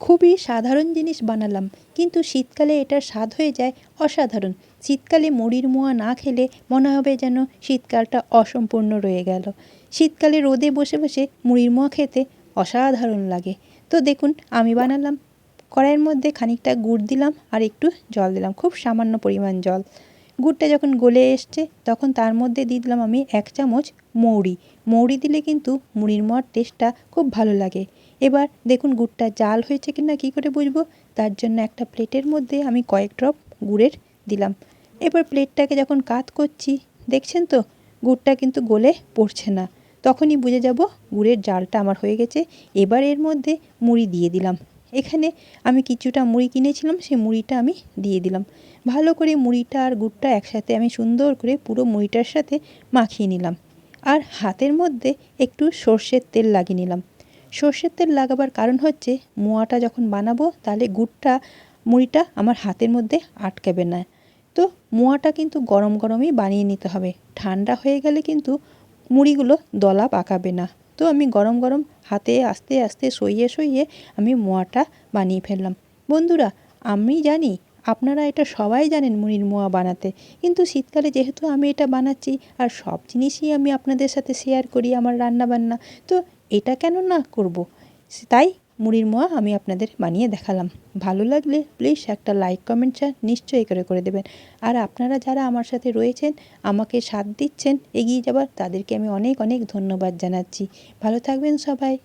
খুবই সাধারণ জিনিস বানালাম, কিন্তু শীতকালে এটার স্বাদ হয়ে যায় অসাধারণ। শীতকালে মুড়ির মোয়া না খেলে মনে হবে যেন শীতকালটা অসম্পূর্ণ রয়ে গেল। শীতকালে রোদে বসে বসে মুড়ির মোয়া খেতে অসাধারণ লাগে। তো দেখুন, আমি বানালাম। কড়াইয়ের মধ্যে খানিকটা গুড় দিলাম আর একটু জল দিলাম, খুব সামান্য পরিমাণ জল। গুড়টা যখন গলে এসছে, তখন তার মধ্যে দিয়ে দিলাম আমি এক চামচ মৌরি। মৌরি দিলে কিন্তু মুড়ির মোয়ার টেস্টটা খুব ভালো লাগে। এবার দেখুন গুড়টা জাল হয়েছে কি না কী করে বুঝব? তার জন্য একটা প্লেটের মধ্যে আমি কয়েক ড্রপ গুড়ের দিলাম। এবার প্লেটটাকে যখন কাত করছি, দেখছেন তো? গুড়টা কিন্তু গলে পড়ছে না। তখনই বুঝে যাব গুড়ের জালটা আমার হয়ে গেছে। এবার এর মধ্যে মুড়ি দিয়ে দিলাম। এখানে আমি কিছুটা মুড়ি কিনেছিলাম, সেই মুড়িটা আমি দিয়ে দিলাম। ভালো করে মুড়িটা আর গুড়টা একসাথে আমি সুন্দর করে পুরো মুড়িটার সাথে মাখিয়ে নিলাম। আর হাতের মধ্যে একটু সর্ষের তেল লাগিয়ে নিলাম। সর্ষের তেল লাগাবার কারণ হচ্ছে, মোয়াটা যখন বানাবো, তাহলে গুড়টা, মুড়িটা আমার হাতের মধ্যে আটকাবে না। তো মোয়াটা কিন্তু গরম গরমই বানিয়ে নিতে হবে। ঠান্ডা হয়ে গেলে কিন্তু মুড়িগুলো দলা পাকাবে না। তো আমি গরম গরম হাতে আস্তে আস্তে সইয়ে সইয়ে আমি মোয়াটা বানিয়ে ফেললাম। বন্ধুরা, আমি জানি আপনারা এটা সবাই জানেন মুড়ির মোয়া বানাতে, কিন্তু শীতকালে যেহেতু আমি এটা বানাচ্ছি আর সব জিনিসই আমি আপনাদের সাথে শেয়ার করি আমার রান্নাবান্না, তো এটা কেন না করব? তাই মুড়ির মোয়া আমি আপনাদের বানিয়ে দেখালাম। ভালো লাগলে প্লিজ একটা লাইক কমেন্ট চা নিশ্চয়ই করে করে দেবেন। আর আপনারা যারা আমার সাথে রয়েছেন, আমাকে সাথ দিচ্ছেন, এগিয়ে যাবার, তাদেরকে আমি অনেক অনেক ধন্যবাদ জানাচ্ছি। ভালো থাকবেন সবাই।